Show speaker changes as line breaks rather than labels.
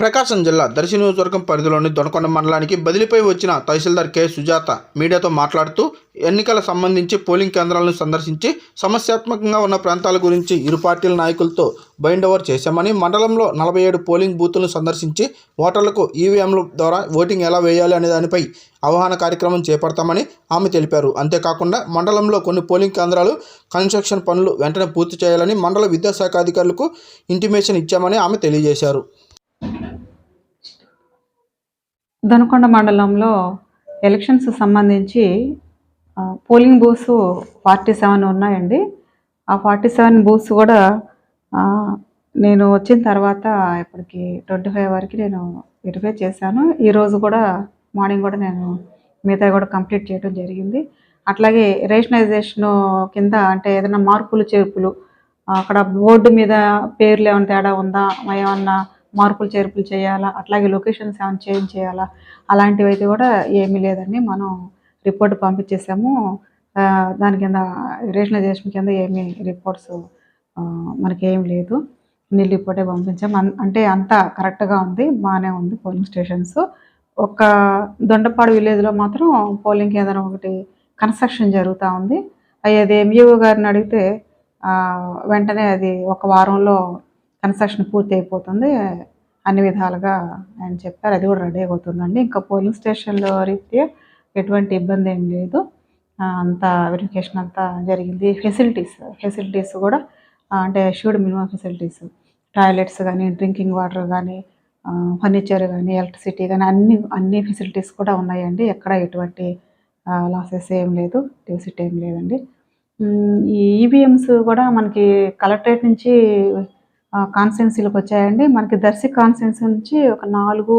ప్రకాశం జిల్లా దర్శి నియోజకవర్గం పరిధిలోని దొనకొండ మండలానికి బదిలీపై వచ్చిన తహసీల్దార్ కె. సుజాత మీడియాతో మాట్లాడుతూ ఎన్నికల సంబంధించి పోలింగ్ కేంద్రాలను సందర్శించి సమస్యాత్మకంగా ఉన్న ప్రాంతాల గురించి ఇరు పార్టీల నాయకులతో బైండ్ ఓవర్ చేశామని మండలంలో నలభై ఏడు పోలింగ్ బూతులను సందర్శించి ఓటర్లకు ఈవీఎంల ద్వారా ఓటింగ్ ఎలా వేయాలి అనే దానిపై అవగాహన కార్యక్రమం చేపడతామని ఆమె తెలిపారు. అంతేకాకుండా మండలంలో కొన్ని పోలింగ్ కేంద్రాలు కన్స్ట్రక్షన్ పనులు వెంటనే పూర్తి చేయాలని మండల విద్యాశాఖ అధికారులకు ఇంటిమేషన్ ఇచ్చామని ఆమె తెలియజేశారు.
దొనకొండ మండలంలో ఎలక్షన్స్ సంబంధించి పోలింగ్ బూత్స్ ఫార్టీ సెవెన్ ఉన్నాయండి. ఆ ఫార్టీ సెవెన్ బూత్స్ కూడా నేను వచ్చిన తర్వాత ఇప్పటికి ట్వంటీ ఫైవ్ వరకు నేను వెరిఫై చేశాను. ఈరోజు కూడా మార్నింగ్ కూడా నేను మిగతా కూడా కంప్లీట్ చేయడం జరిగింది. అట్లాగే రేషనైజేషన్ కింద అంటే ఏదైనా మార్పులు చేర్పులు అక్కడ బోర్డు మీద పేర్లు ఏమైనా తేడా ఉందా ఏమన్నా మార్పులు చేర్పులు చేయాలా? అట్లాగే లొకేషన్స్ ఏమైనా చేంజ్ చేయాలా? అలాంటివి అయితే కూడా ఏమీ లేదండి. మనం రిపోర్ట్ పంపించేసాము. దాని కింద రేషనలైజేషన్ కింద ఏమీ రిపోర్ట్స్ మనకి లేదు. నీళ్ళు రిపోర్టే పంపించాము. అన్- అంటే అంతా కరెక్ట్గా ఉంది. బాగానే ఉంది పోలింగ్ స్టేషన్స్. ఒక దొండపాడు విలేజ్లో మాత్రం పోలింగ్ కేంద్రం ఒకటి కన్స్ట్రక్షన్ జరుగుతూ ఉంది. అది ఎంఈఓ గారిని అడిగితే వెంటనే అది ఒక వారంలో కన్స్ట్రక్షన్ పూర్తి అయిపోతుంది అన్ని విధాలుగా ఆయన చెప్పారు. అది కూడా రెడీ అవుతుందండి. ఇంకా పోలింగ్ స్టేషన్లో రీత్యా ఎటువంటి ఇబ్బంది ఏం లేదు. అంత వెరిఫికేషన్ అంతా జరిగింది. ఫెసిలిటీస్ ఫెసిలిటీస్ కూడా అంటే షూడ్ మినిమం ఫెసిలిటీస్. టాయిలెట్స్ కానీ డ్రింకింగ్ వాటర్ కానీ ఫర్నిచర్ కానీ ఎలక్ట్రిసిటీ కానీ అన్ని అన్ని ఫెసిలిటీస్ కూడా ఉన్నాయండి. ఎక్కడ ఎటువంటి లాసెస్ ఏం లేదు. డెఫిసిట్ ఏం లేదండి. ఈ ఈవీఎంస్ కూడా మనకి కలెక్టరేట్ నుంచి కాన్స్టిట్యున్సీలకు వచ్చాయండి. మనకి దర్శి కాన్స్టిట్యున్సీ నుంచి ఒక నాలుగు